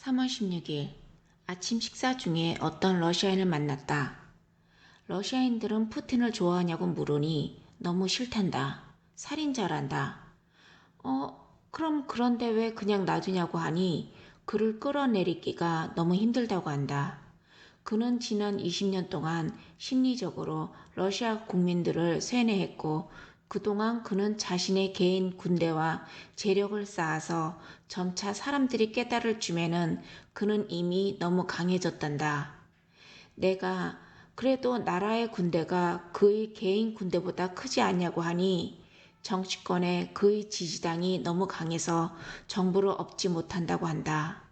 3월 16일 아침 식사 중에 어떤 러시아인을 만났다. 러시아인들은 푸틴을 좋아하냐고 물으니 너무 싫단다. 살인자란다. 어, 그럼 그런데 왜 그냥 놔두냐고 하니 그를 끌어내리기가 너무 힘들다고 한다. 그는 지난 20년 동안 심리적으로 러시아 국민들을 세뇌했고 그동안 그는 자신의 개인 군대와 재력을 쌓아서 점차 사람들이 깨달을 쯤에는 그는 이미 너무 강해졌단다. 내가 그래도 나라의 군대가 그의 개인 군대보다 크지 않냐고 하니 정치권에 그의 지지당이 너무 강해서 정부를 업지 못한다고 한다.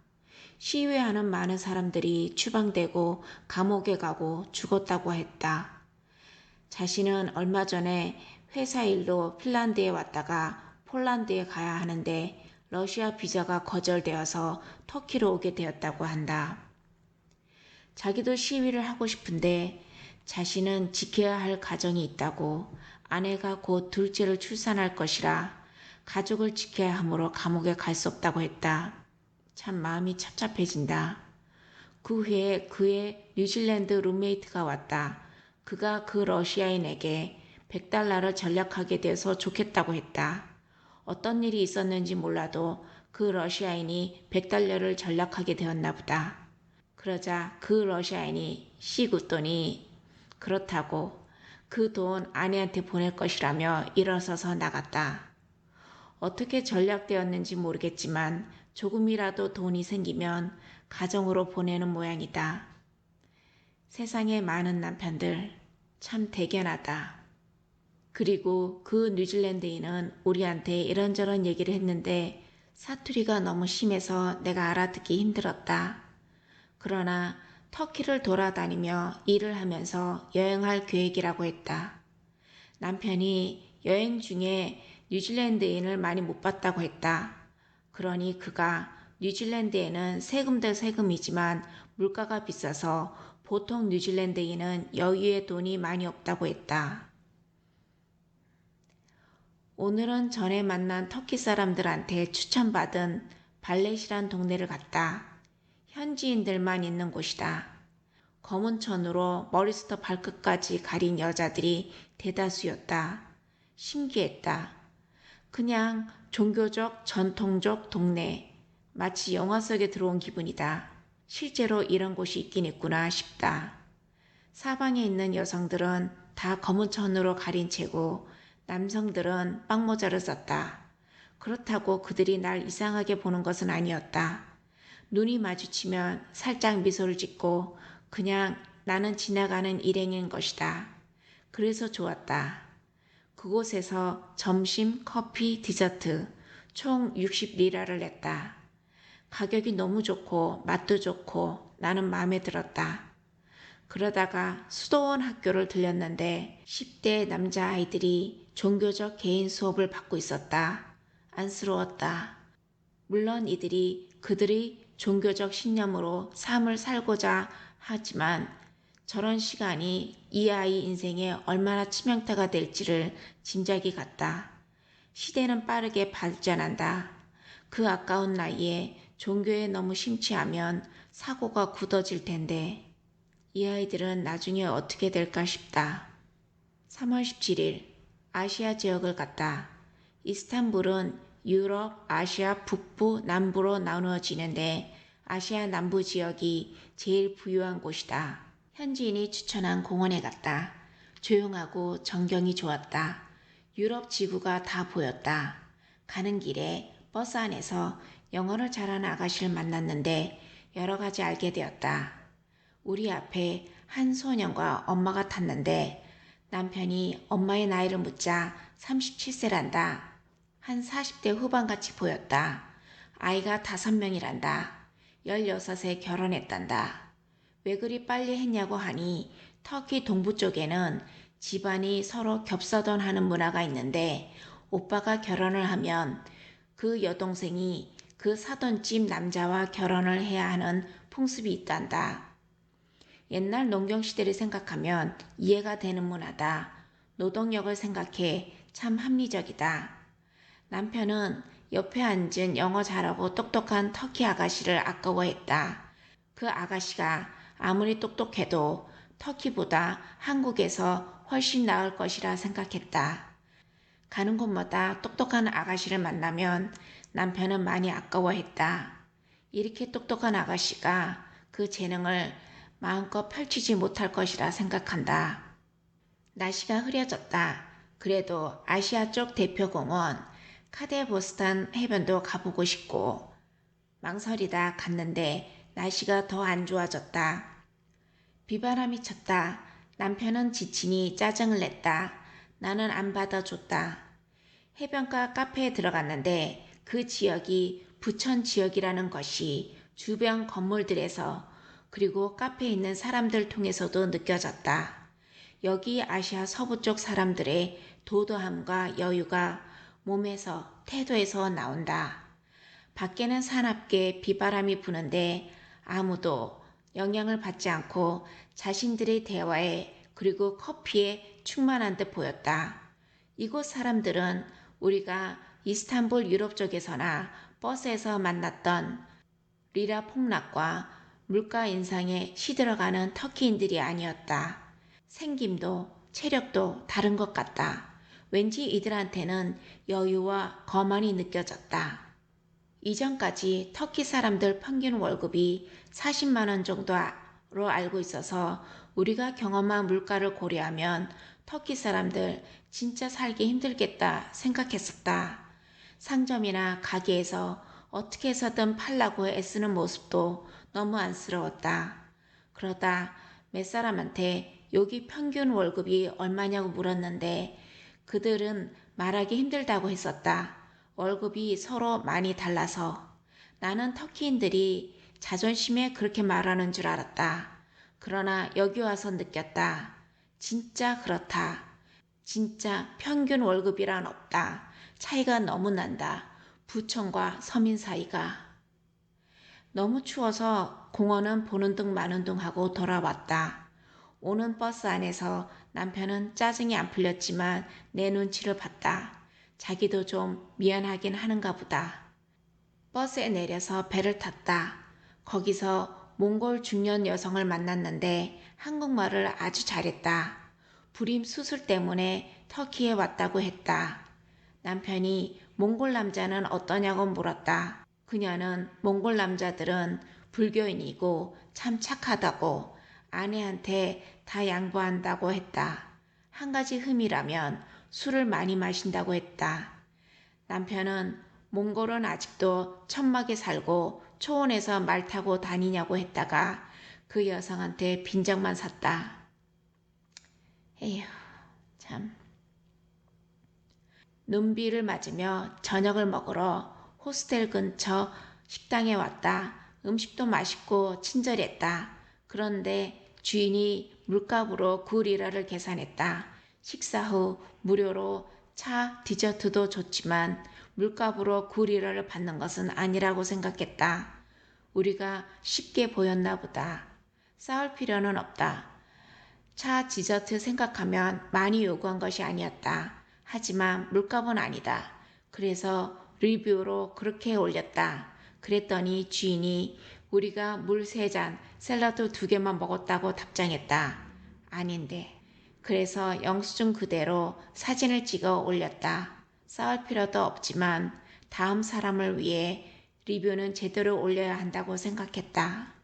시위하는 많은 사람들이 추방되고 감옥에 가고 죽었다고 했다. 자신은 얼마 전에 회사 일로 핀란드에 왔다가 폴란드에 가야 하는데 러시아 비자가 거절되어서 터키로 오게 되었다고 한다. 자기도 시위를 하고 싶은데 자신은 지켜야 할 가정이 있다고 아내가 곧 둘째를 출산할 것이라 가족을 지켜야 하므로 감옥에 갈 수 없다고 했다. 참 마음이 착잡해진다. 그 후에 그의 뉴질랜드 룸메이트가 왔다. 그가 그 러시아인에게 100달러를 전략하게 돼서 좋겠다고 했다. 어떤 일이 있었는지 몰라도 그 러시아인이 100달러를 전략하게 되었나 보다. 그러자 그 러시아인이 씨굿돈이 그렇다고 그 돈 아내한테 보낼 것이라며 일어서서 나갔다. 어떻게 전략되었는지 모르겠지만 조금이라도 돈이 생기면 가정으로 보내는 모양이다. 세상에 많은 남편들 참 대견하다. 그리고 그 뉴질랜드인은 우리한테 이런저런 얘기를 했는데 사투리가 너무 심해서 내가 알아듣기 힘들었다. 그러나 터키를 돌아다니며 일을 하면서 여행할 계획이라고 했다. 남편이 여행 중에 뉴질랜드인을 많이 못 봤다고 했다. 그러니 그가 뉴질랜드에는 세금 대 세금이지만 물가가 비싸서 보통 뉴질랜드인은 여유의 돈이 많이 없다고 했다. 오늘은 전에 만난 터키 사람들한테 추천받은 발렛이란 동네를 갔다. 현지인들만 있는 곳이다. 검은 천으로 머리부터 발끝까지 가린 여자들이 대다수였다. 신기했다. 그냥 종교적, 전통적 동네. 마치 영화 속에 들어온 기분이다. 실제로 이런 곳이 있긴 있구나 싶다. 사방에 있는 여성들은 다 검은 천으로 가린 채고 남성들은 빵모자를 썼다. 그렇다고 그들이 날 이상하게 보는 것은 아니었다. 눈이 마주치면 살짝 미소를 짓고 그냥 나는 지나가는 일행인 것이다. 그래서 좋았다. 그곳에서 점심, 커피, 디저트 총 60리라를 냈다. 가격이 너무 좋고 맛도 좋고 나는 마음에 들었다. 그러다가 수도원 학교를 들렸는데 10대 남자아이들이 종교적 개인 수업을 받고 있었다. 안쓰러웠다. 물론 이들이 그들의 종교적 신념으로 삶을 살고자 하지만 저런 시간이 이 아이 인생에 얼마나 치명타가 될지를 짐작이 갔다. 시대는 빠르게 발전한다. 그 아까운 나이에 종교에 너무 심취하면 사고가 굳어질 텐데 이 아이들은 나중에 어떻게 될까 싶다. 3월 17일 아시아 지역을 갔다. 이스탄불은 유럽, 아시아 북부, 남부로 나누어지는데 아시아 남부 지역이 제일 부유한 곳이다. 현지인이 추천한 공원에 갔다. 조용하고 전경이 좋았다. 유럽 지구가 다 보였다. 가는 길에 버스 안에서 영어를 잘하는 아가씨를 만났는데 여러 가지 알게 되었다. 우리 앞에 한 소년과 엄마가 탔는데 남편이 엄마의 나이를 묻자 37세란다. 한 40대 후반같이 보였다. 아이가 다섯 명이란다. 16세 결혼했단다. 왜 그리 빨리 했냐고 하니 터키 동부 쪽에는 집안이 서로 겹사돈 하는 문화가 있는데 오빠가 결혼을 하면 그 여동생이 그 사돈 집 남자와 결혼을 해야 하는 풍습이 있단다. 옛날 농경시대를 생각하면 이해가 되는 문화다. 노동력을 생각해 참 합리적이다. 남편은 옆에 앉은 영어 잘하고 똑똑한 터키 아가씨를 아까워했다. 그 아가씨가 아무리 똑똑해도 터키보다 한국에서 훨씬 나을 것이라 생각했다. 가는 곳마다 똑똑한 아가씨를 만나면 남편은 많이 아까워했다. 이렇게 똑똑한 아가씨가 그 재능을 마음껏 펼치지 못할 것이라 생각한다. 날씨가 흐려졌다. 그래도 아시아 쪽 대표공원 카데보스탄 해변도 가보고 싶고 망설이다 갔는데 날씨가 더 안 좋아졌다. 비바람이 쳤다. 남편은 지치니 짜증을 냈다. 나는 안 받아줬다. 해변가 카페에 들어갔는데 그 지역이 부천 지역이라는 것이 주변 건물들에서 그리고 카페에 있는 사람들 통해서도 느껴졌다. 여기 아시아 서부 쪽 사람들의 도도함과 여유가 몸에서 태도에서 나온다. 밖에는 사납게 비바람이 부는데 아무도 영향을 받지 않고 자신들의 대화에 그리고 커피에 충만한 듯 보였다. 이곳 사람들은 우리가 이스탄불 유럽 쪽에서나 버스에서 만났던 리라 폭락과 물가 인상에 시들어가는 터키인들이 아니었다. 생김도 체력도 다른 것 같다. 왠지 이들한테는 여유와 거만이 느껴졌다. 이전까지 터키 사람들 평균 월급이 40만원 정도로 알고 있어서 우리가 경험한 물가를 고려하면 터키 사람들 진짜 살기 힘들겠다 생각했었다. 상점이나 가게에서 어떻게 해서든 팔라고 애쓰는 모습도 너무 안쓰러웠다. 그러다 몇 사람한테 여기 평균 월급이 얼마냐고 물었는데 그들은 말하기 힘들다고 했었다. 월급이 서로 많이 달라서 나는 터키인들이 자존심에 그렇게 말하는 줄 알았다. 그러나 여기 와서 느꼈다. 진짜 그렇다. 진짜 평균 월급이란 없다. 차이가 너무 난다. 부천과 서민 사이가. 너무 추워서 공원은 보는 둥 마는 둥 하고 돌아왔다. 오는 버스 안에서 남편은 짜증이 안 풀렸지만 내 눈치를 봤다. 자기도 좀 미안하긴 하는가 보다. 버스에 내려서 배를 탔다. 거기서 몽골 중년 여성을 만났는데 한국말을 아주 잘했다. 불임 수술 때문에 터키에 왔다고 했다. 남편이 몽골 남자는 어떠냐고 물었다. 그녀는 몽골 남자들은 불교인이고 참 착하다고 아내한테 다 양보한다고 했다. 한 가지 흠이라면 술을 많이 마신다고 했다. 남편은 몽골은 아직도 천막에 살고 초원에서 말 타고 다니냐고 했다가 그 여성한테 빈장만 샀다. 에휴, 참. 눈비를 맞으며 저녁을 먹으러 호스텔 근처 식당에 왔다. 음식도 맛있고 친절했다. 그런데 주인이 물값으로 9리라를 계산했다. 식사 후 무료로 차, 디저트도 줬지만 물값으로 9리라를 받는 것은 아니라고 생각했다. 우리가 쉽게 보였나 보다. 싸울 필요는 없다. 차, 디저트 생각하면 많이 요구한 것이 아니었다. 하지만 물값은 아니다. 그래서 리뷰로 그렇게 올렸다. 그랬더니 주인이 우리가 물 세 잔, 샐러드 두 개만 먹었다고 답장했다. 아닌데. 그래서 영수증 그대로 사진을 찍어 올렸다. 싸울 필요도 없지만 다음 사람을 위해 리뷰는 제대로 올려야 한다고 생각했다.